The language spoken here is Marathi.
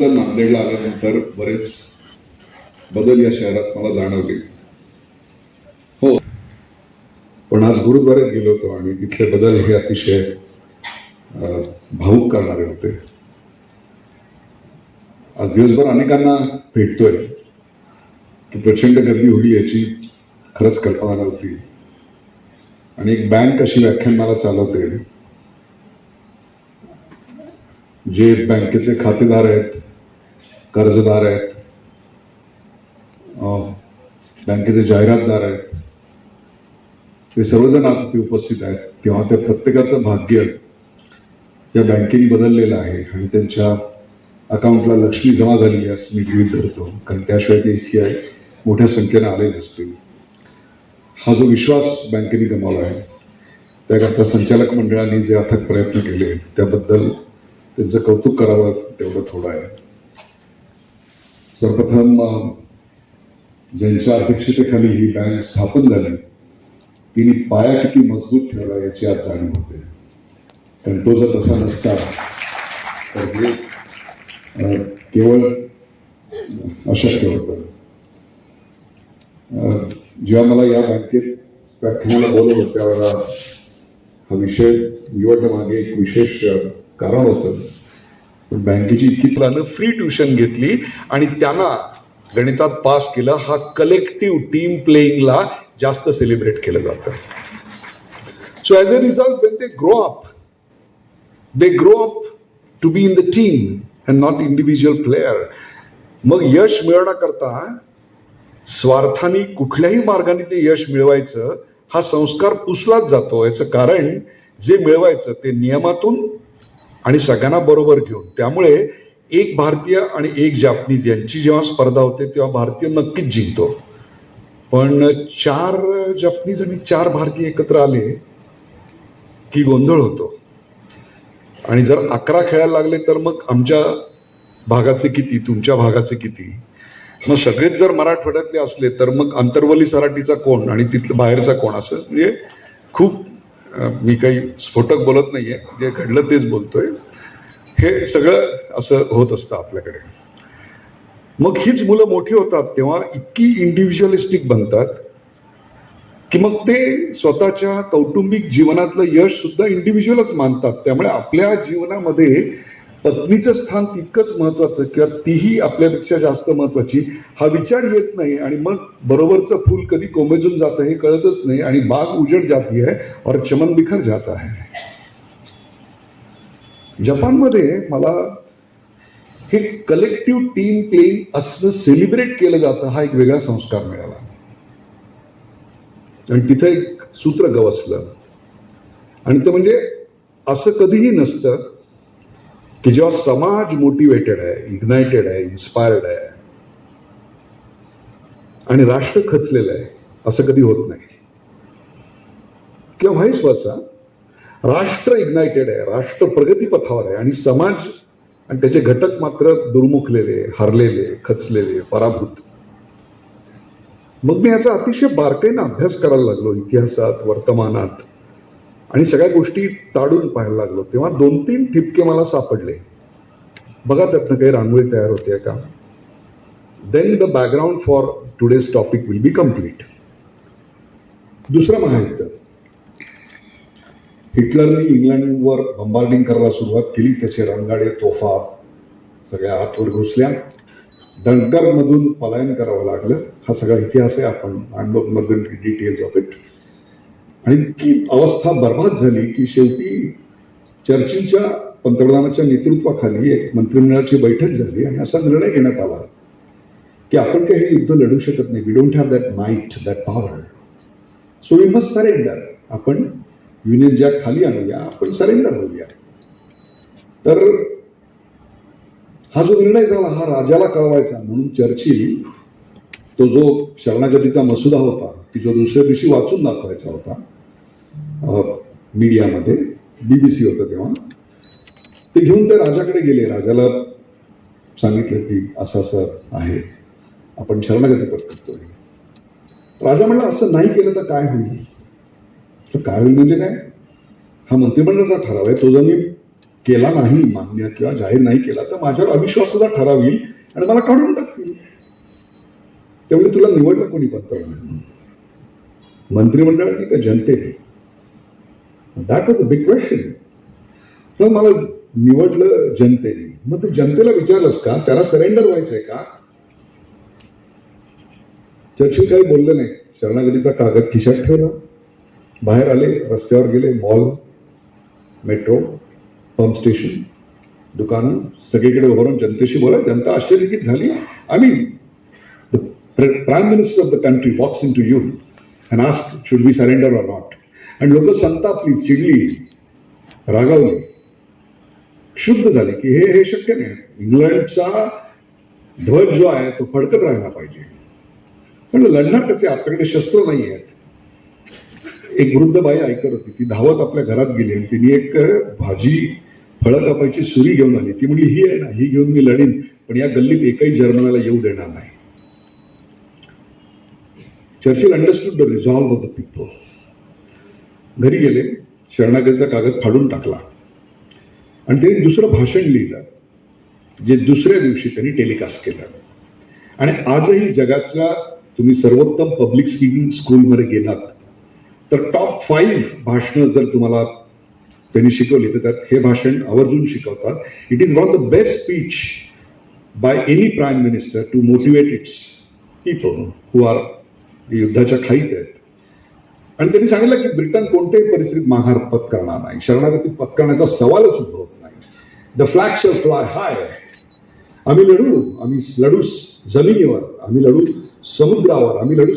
प्रथमतः नांदेडला आल्यानंतर बरेच बदल या शहरात मला जाणवले. हो. पण आज गुरुद्वाऱ्यात गेलो होतो आणि तिथले बदल हे अतिशय भाऊक करणारे होते. आज दिवसभर अनेकांना भेटतोय. की प्रचंड गर्दी होईल याची खरंच कल्पना नव्हती. आणि एक बँक अशी व्याख्यानमाला चालवते. जे बँकेचे खातेदार आहेत कर्जदार आहेत. बँकेचे जाहिरातदार आहेत. ते सर्वजण आज ते उपस्थित आहेत. तेव्हा त्या प्रत्येकाचं भाग्य या बँकेने बदललेलं आहे. आणि त्यांच्या अकाउंटला लक्ष्मी जमा झाली आहे असं मी गृहित धरतो. कारण त्याशिवाय ते इतकी आहे. मोठ्या संख्येनं आले नसतील हा जो विश्वास बँकेने गमावला आहे त्याकरता संचालक मंडळाने जे अथक प्रयत्न केले त्याबद्दल त्यांचं कौतुक करावं तेवढं थोडं आहे. सर्वप्रथम ज्यांच्या अध्यक्षतेखाली ही बँक स्थापन झाली तिने पाया किती मजबूत ठेवला याची आज जाणीव होते. कारण तो जर तसा नसता. तर हे केवळ अशक्य होतं. जेव्हा मला या बँकेत व्याख्यानाला बोलवलं त्यावेळेला हा विषय निवडण्यामागे एक विशेष कारण होतं. बँकेची इतकी मुलानं फ्री ट्युशन घेतली आणि त्यांना गणितात पास केलं. हा कलेक्टिव्ह टीम प्लेईंगला जास्त सेलिब्रेट केलं जातं. So as a result when they grow up they grow up to be in the team and not individual player मग यश मिळवण्याकरता स्वार्थाने कुठल्याही मार्गाने ते यश मिळवायचं हा संस्कार पुसलाच जातो. याचं कारण जे मिळवायचं ते नियमातून आणि सगळ्यांना बरोबर घेऊन. त्यामुळे एक भारतीय आणि एक जापनीज यांची जेव्हा स्पर्धा होते तेव्हा भारतीय नक्कीच जिंकतो. पण चार जपनीज आणि चार भारतीय एकत्र आले की गोंधळ होतो. आणि जर अकरा खेळायला लागले तर मग आमच्या भागाचे किती तुमच्या भागाचे किती? मग सगळेच जर मराठवाड्यातले असले तर मग अंतर्वली सराटीचा कोण आणि तिथलं बाहेरचा कोण? असं म्हणजे खूप मी काही स्फोटक बोलत नाहीये. जे घडलं तेच बोलतोय. हे सगळं असं होत असतं आपल्याकडे. मग हीच मुलं मोठी होतात तेव्हा इतकी इंडिव्हिज्युअलिस्टिक बनतात की मग ते स्वतःच्या कौटुंबिक जीवनातलं यश सुद्धा इंडिव्हिज्युअलच मानतात. त्यामुळे आपल्या जीवनामध्ये पत्नीचं स्थान तितकंच महत्वाचं किंवा तीही आपल्यापेक्षा जास्त महत्वाची हा विचार येत नाही. आणि मग बरोबरचं फूल कधी कोमेजून जातं हे कळतच नाही. आणि बाग उजड जाती आहे और चमन बिखर जाता है. जपानमध्ये मला हे कलेक्टिव्ह टीम प्लेईंग असणं सेलिब्रेट केलं जातं हा एक वेगळा संस्कार मिळाला. आणि तिथं एक सूत्र गवसलं. आणि ते म्हणजे असं कधीही नसतं की जेव्हा समाज मोटिवेटेड आहे इग्नायटेड आहे इन्स्पायर्ड आहे आणि राष्ट्र खचलेलं आहे असं कधी होत नाही. किंवा व्हाईस वर्षा राष्ट्र इग्नायटेड आहे राष्ट्र प्रगतीपथावर आहे आणि समाज आणि त्याचे घटक मात्र दुर्मुखलेले हरलेले खचलेले पराभूत. मग मी याचा अतिशय बारकाईनं अभ्यास करायला लागलो इतिहासात वर्तमानात. आणि सगळ्या गोष्टी ताडून पाहायला लागलो. तेव्हा दोन तीन ठिपके मला सापडले. बघा त्यातनं काही रांगोळी तयार होते का? Then the background for today's topic will be complete दुसरं महायुद्ध. हिटलरने इंग्लंडवर बंबार्डिंग करायला सुरुवात केली. त्याचे रणगाडे तोफा सगळ्या आतवर घुसल्या. डंकरमधून पलायन करावं लागलं. हा सगळा इतिहास आहे. आपण मधून डिटेल्स ऑफ इट आणि की अवस्था बर्बाद झाली की शेवटी चर्चिलच्या पंतप्रधानाच्या नेतृत्वाखाली एक मंत्रिमंडळाची बैठक झाली आणि असा निर्णय घेण्यात आला की आपण काही युद्ध लढू शकत नाही. We don't have that might that power so we must surrender आपण युनियन ज्या खाली आणूया आपण सरेंडर होऊया. तर हा जो निर्णय झाला हा राजाला कळवायचा. म्हणून चर्चिल तो जो शरणागतीचा मसुदा होता की जो दुसऱ्या दिवशी वाचून दाखवायचा होता अं, मीडियामध्ये बीबीसी होतं तेव्हा ते घेऊन ते राजाकडे गेले. राजाला सांगितलं की असं असं आहे आपण शरणागती पत्करतोय. राजा म्हणला असं नाही केलं तर काय होईल? तर काय होईल म्हणजे काय? हा मंत्रिमंडळाचा ठराव आहे. तो जर मी केला नाही मान्य किंवा जाहीर नाही केला तर माझ्यावर अविश्वासाचा ठराव येईल आणि मला काढून टाक. त्यामुळे तुला निवडलं कोणी पंतप्रधान मंत्रिमंडळाने का जनतेने that was a big question मग मला निवडलं जनतेने. मग तू जनतेला विचारलंस का? त्याला सरेंडर व्हायचंय का? चर्चिल काही बोललं नाही. शरणागतीचा कागद खिशात ठेवला. बाहेर आले रस्त्यावर गेले मॉल मेट्रो पंप स्टेशन दुकानं सगळीकडे उभं राहून जनतेशी बोला जनता आश्चर्यचकित झाली. I prime minister of the country the country you in to should we ask or be surrender not आणि लोक संतापली चिडली रागावली क्षुब्ध झाले की हे हे शक्य नाही इंग्लंडचा ध्वज जो आहे तो फडकत राहायला पाहिजे पण लढणार कसे आपल्याकडे शस्त्र नाही आहेत एक वृद्ध बाई ऐकत होती ती धावत आपल्या घरात गेली आणि तिने एक भाजी फळं कापायची सुरी घेऊन आली ती म्हणली ही आहे ना ही घेऊन मी लढीन पण या गल्लीत एकही जर्मनाला येऊ देणार नाही Churchill understood the resolve of the people घरी गेले शरणागतीचा कागद फाडून टाकला. आणि त्यांनी दुसरं भाषण लिहिलं जे दुसऱ्या दिवशी त्यांनी टेलिकास्ट केलं. आणि आजही जगातल्या तुम्ही सर्वोत्तम पब्लिक स्पीकिंग स्कूलमध्ये गेलात तर टॉप फाईव्ह भाषणं जर तुम्हाला त्यांनी शिकवली तर त्यात हे भाषण आवर्जून शिकवतात. It is one the best speech by any prime minister to motivate its people who are युद्धाच्या खाईत आहेत. आणि त्यांनी सांगितलं की ब्रिटन कोणत्याही परिस्थितीत माघार पत्करणार नाही. शरणागती पत्करण्याचा सवालच उद्भवत नाही. The flag shall fly high आम्ही लढू आम्ही लढू जमिनीवर आम्ही लढू समुद्रावर आम्ही लढू